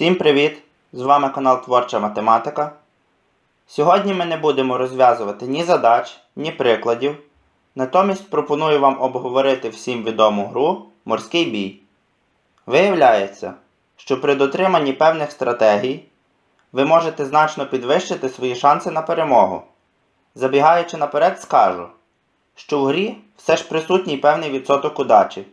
Всім привіт! З вами канал Творча Математика. Сьогодні ми не будемо розв'язувати ні задач, ні прикладів. Натомість пропоную вам обговорити всім відому гру Морський бій. Виявляється, що при дотриманні певних стратегій ви можете значно підвищити свої шанси на перемогу. Забігаючи наперед, скажу, що в грі все ж присутній певний відсоток удачі.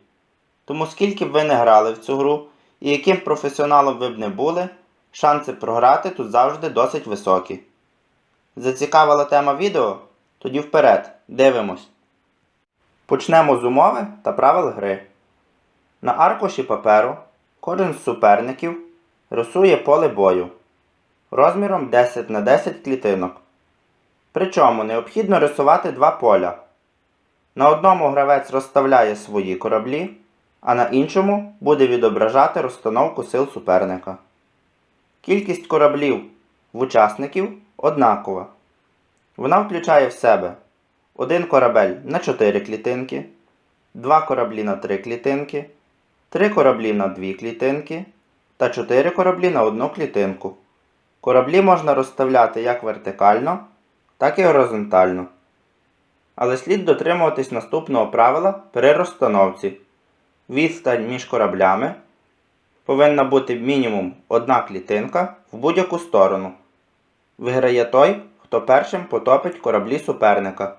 Тому скільки б ви не грали в цю гру і яким професіоналом ви б не були, шанси програти тут завжди досить високі. Зацікавила тема відео? Тоді вперед, дивимось. Почнемо з умови та правил гри. На аркуші паперу кожен з суперників рисує поле бою розміром 10 на 10 клітинок. Причому необхідно рисувати два поля. На одному гравець розставляє свої кораблі, а на іншому буде відображати розстановку сил суперника. Кількість кораблів в учасників однакова. Вона включає в себе один корабель на 4 клітинки, два кораблі на 3 клітинки, три кораблі на 2 клітинки та 4 кораблі на одну клітинку. Кораблі можна розставляти як вертикально, так і горизонтально. Але слід дотримуватись наступного правила при розстановці. Відстань між кораблями повинна бути мінімум одна клітинка в будь-яку сторону. Виграє той, хто першим потопить кораблі суперника.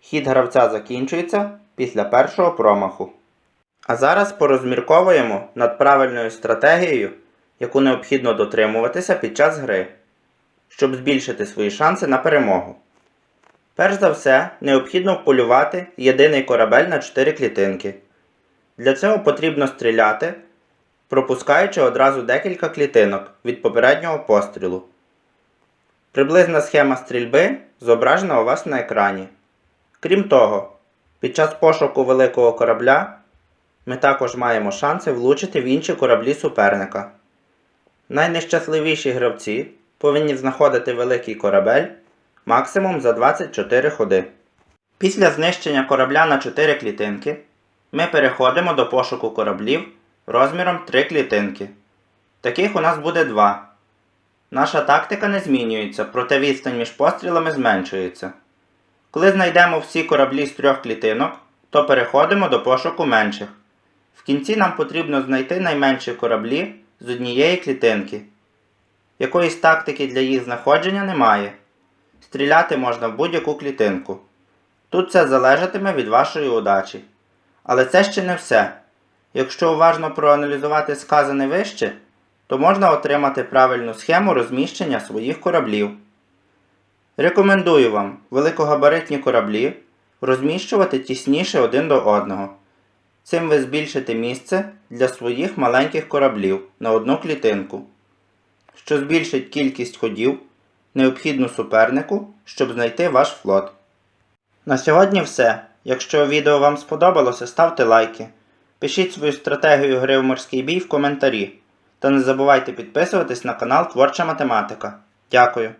Хід гравця закінчується після першого промаху. А зараз порозмірковуємо над правильною стратегією, яку необхідно дотримуватися під час гри, щоб збільшити свої шанси на перемогу. Перш за все, необхідно вполювати єдиний корабель на 4 клітинки. Для цього потрібно стріляти, пропускаючи одразу декілька клітинок від попереднього пострілу. Приблизна схема стрільби зображена у вас на екрані. Крім того, під час пошуку великого корабля ми також маємо шанси влучити в інші кораблі суперника. Найнещасливіші гравці повинні знаходити великий корабель максимум за 24 ходи. Після знищення корабля на 4 клітинки ми переходимо до пошуку кораблів розміром 3 клітинки. Таких у нас буде 2. Наша тактика не змінюється, проте відстань між пострілами зменшується. Коли знайдемо всі кораблі з трьох клітинок, то переходимо до пошуку менших. В кінці нам потрібно знайти найменші кораблі з однієї клітинки. Якоїсь тактики для їх знаходження немає. Стріляти можна в будь-яку клітинку. Тут це залежатиме від вашої удачі. Але це ще не все. Якщо уважно проаналізувати сказане вище, то можна отримати правильну схему розміщення своїх кораблів. Рекомендую вам великогабаритні кораблі розміщувати тісніше один до одного. Цим ви збільшите місце для своїх маленьких кораблів на одну клітинку, що збільшить кількість ходів, необхідну супернику, щоб знайти ваш флот. На сьогодні все. Якщо відео вам сподобалося, ставте лайки. Пишіть свою стратегію гри в морський бій в коментарі. Та не забувайте підписуватись на канал Творча Математика. Дякую.